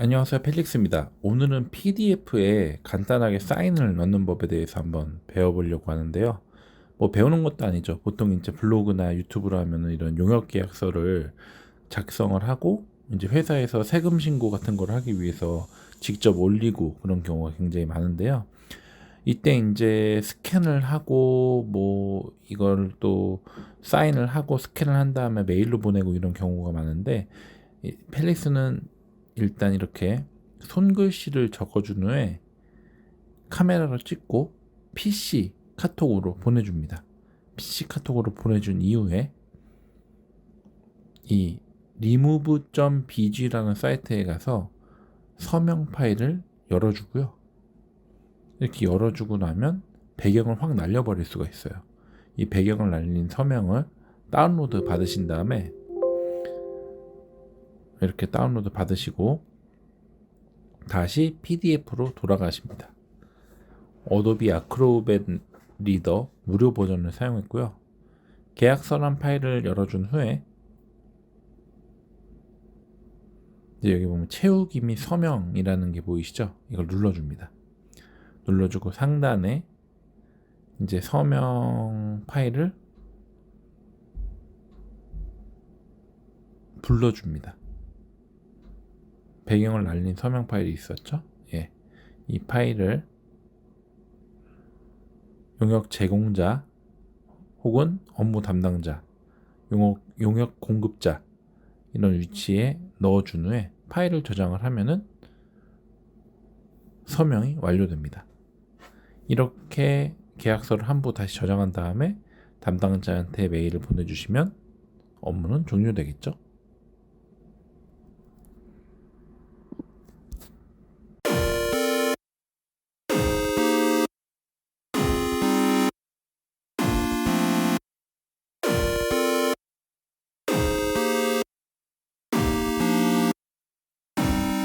안녕하세요 펠릭스입니다. 오늘은 PDF에 간단하게 사인을 넣는 법에 대해서 한번 배워보려고 하는데요. 뭐 배우는 것도 아니죠. 보통 이제 블로그나 유튜브로 하면은 이런 용역 계약서를 작성을 하고 이제 회사에서 세금 신고 같은 걸 하기 위해서 직접 올리고 그런 경우가 굉장히 많은데요. 이때 이제 스캔을 하고 뭐 이걸 또 사인을 하고 스캔을 한 다음에 메일로 보내고 이런 경우가 많은데 이 펠릭스는 일단 이렇게 손글씨를 적어준 후에 카메라로 찍고 PC 카톡으로 보내줍니다. PC 카톡으로 보내준 이후에 이 remove.bg라는 사이트에 가서 서명 파일을 열어주고요. 이렇게 열어주고 나면 배경을 확 날려버릴 수가 있어요. 이 배경을 날린 서명을 다운로드 받으신 다음에 이렇게 다운로드 받으시고 다시 PDF로 돌아가십니다. 어도비 아크로벳 리더 무료 버전을 사용했고요. 계약서란 파일을 열어준 후에 이제 여기 보면 채우기 및 서명이라는 게 보이시죠? 이걸 눌러줍니다. 눌러주고 상단에 이제 서명 파일을 불러줍니다. 배경을 날린 서명 파일이 있었죠? 예. 이 파일을 용역 제공자 혹은 업무 담당자, 용역, 용역 공급자 이런 위치에 넣어준 후에 파일을 저장을 하면은 서명이 완료됩니다. 이렇게 계약서를 한 부 다시 저장한 다음에 담당자한테 메일을 보내주시면 업무는 종료되겠죠.